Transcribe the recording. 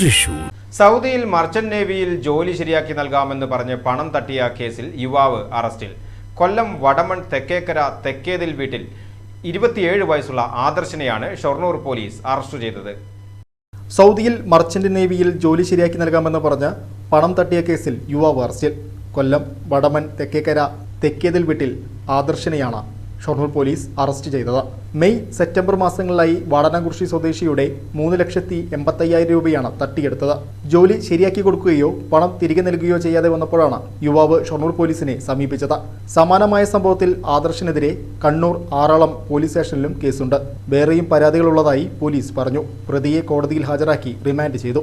Thrissur. സൗദിയിൽ merchant നേവിയിൽ ജോലി ശരിയാക്കി നൽകാമെന്ന് പറഞ്ഞ് പണം തട്ടിയ കേസിൽ യുവാവ് അറസ്റ്റിൽ. കൊല്ലം വടമൺ തെക്കേക്കര തെക്കേതിൽ വീട്ടിൽ ഇരുപത്തിയേഴ് വയസ്സുള്ള ആദർശിനെയാണ് ഷൊർണൂർ പോലീസ് അറസ്റ്റ് ചെയ്തത്. സൗദിയിൽ മർച്ചന്റ് നേവിയിൽ ജോലി ശരിയാക്കി നൽകാമെന്ന് പറഞ്ഞ് പണം തട്ടിയ കേസിൽ യുവാവ് അറസ്റ്റിൽ. കൊല്ലം വടമൺ തെക്കേക്കര തെക്കേതിൽ വീട്ടിൽ ആദർശിനെയാണ് ഷൊർണൂർ പോലീസ് അറസ്റ്റ് ചെയ്തത്. മെയ് സെപ്റ്റംബർ മാസങ്ങളിലായി വാടനകുർഷി സ്വദേശിയുടെ മൂന്ന് ലക്ഷത്തി എൺപത്തയ്യായിരം രൂപയാണ് തട്ടിയെടുത്തത്. ജോലി ശരിയാക്കി കൊടുക്കുകയോ പണം തിരികെ നൽകുകയോ ചെയ്യാതെ വന്നപ്പോഴാണ് യുവാവ് ഷൊർണൂർ പോലീസിനെ സമീപിച്ചത്. സമാനമായ സംഭവത്തിൽ ആദർശിനെതിരെ കണ്ണൂർ ആറളം പോലീസ് സ്റ്റേഷനിലും കേസുണ്ട്. വേറെയും പരാതികളുള്ളതായി പോലീസ് പറഞ്ഞു. പ്രതിയെ കോടതിയിൽ ഹാജരാക്കി റിമാൻഡ് ചെയ്തു.